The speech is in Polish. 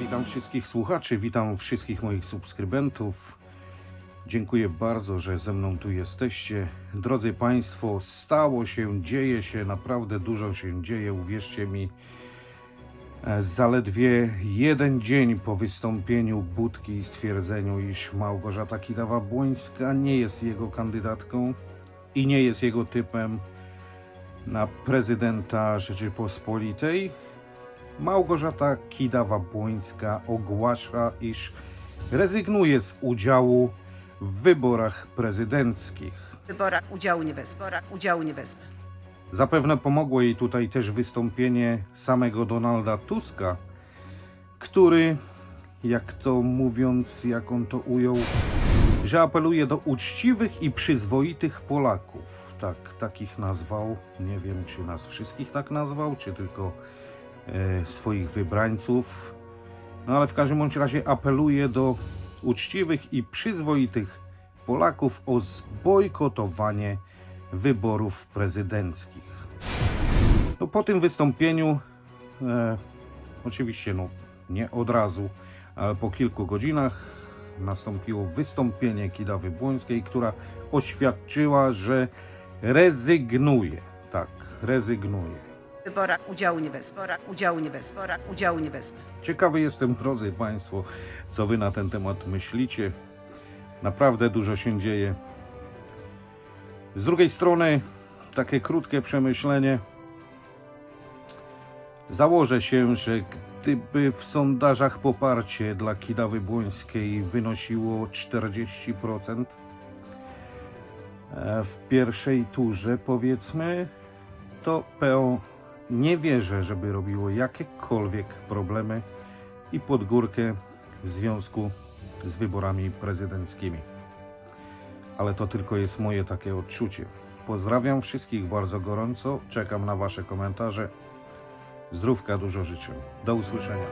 Witam wszystkich słuchaczy, witam wszystkich moich subskrybentów. Dziękuję bardzo, że ze mną tu jesteście. Drodzy Państwo, stało się, dzieje się, naprawdę dużo się dzieje, uwierzcie mi. E, Zaledwie jeden dzień po wystąpieniu Budki i stwierdzeniu, iż Małgorzata Kidawa-Błońska nie jest jego kandydatką i nie jest jego typem na prezydenta Rzeczypospolitej, Małgorzata Kidawa-Błońska ogłasza, iż rezygnuje z udziału w wyborach prezydenckich. Wyborach udziału nie wezmę. Wyborach udziału nie wezmę. Zapewne pomogło jej tutaj też wystąpienie samego Donalda Tuska, który, jak to mówiąc, jak on to ujął, że apeluje do uczciwych i przyzwoitych Polaków. Tak, takich nazwał. Nie wiem, czy nas wszystkich tak nazwał, czy tylko swoich wybrańców. No ale w każdym bądź razie apeluje do uczciwych i przyzwoitych Polaków o zbojkotowanie wyborów prezydenckich. No, po tym wystąpieniu, e, oczywiście no, nie od razu, ale po kilku godzinach nastąpiło wystąpienie Kidawy Błońskiej, która oświadczyła, że rezygnuje. Tak, rezygnuje. Wyborach udziału nie wezmę. Udziału nie wezmę. Udziału nie wezmę. Ciekawy jestem, drodzy Państwo, co Wy na ten temat myślicie. Naprawdę dużo się dzieje. Z drugiej strony, takie krótkie przemyślenie. Założę się, że gdyby w sondażach poparcie dla Kidawy Błońskiej wynosiło 40% e, w pierwszej turze, powiedzmy, to PO nie wierzę, żeby robiło jakiekolwiek problemy i podgórkę w związku z wyborami prezydenckimi. Ale to tylko jest moje takie odczucie. Pozdrawiam wszystkich bardzo gorąco, czekam na Wasze komentarze. Zdrówka dużo życzę. Do usłyszenia.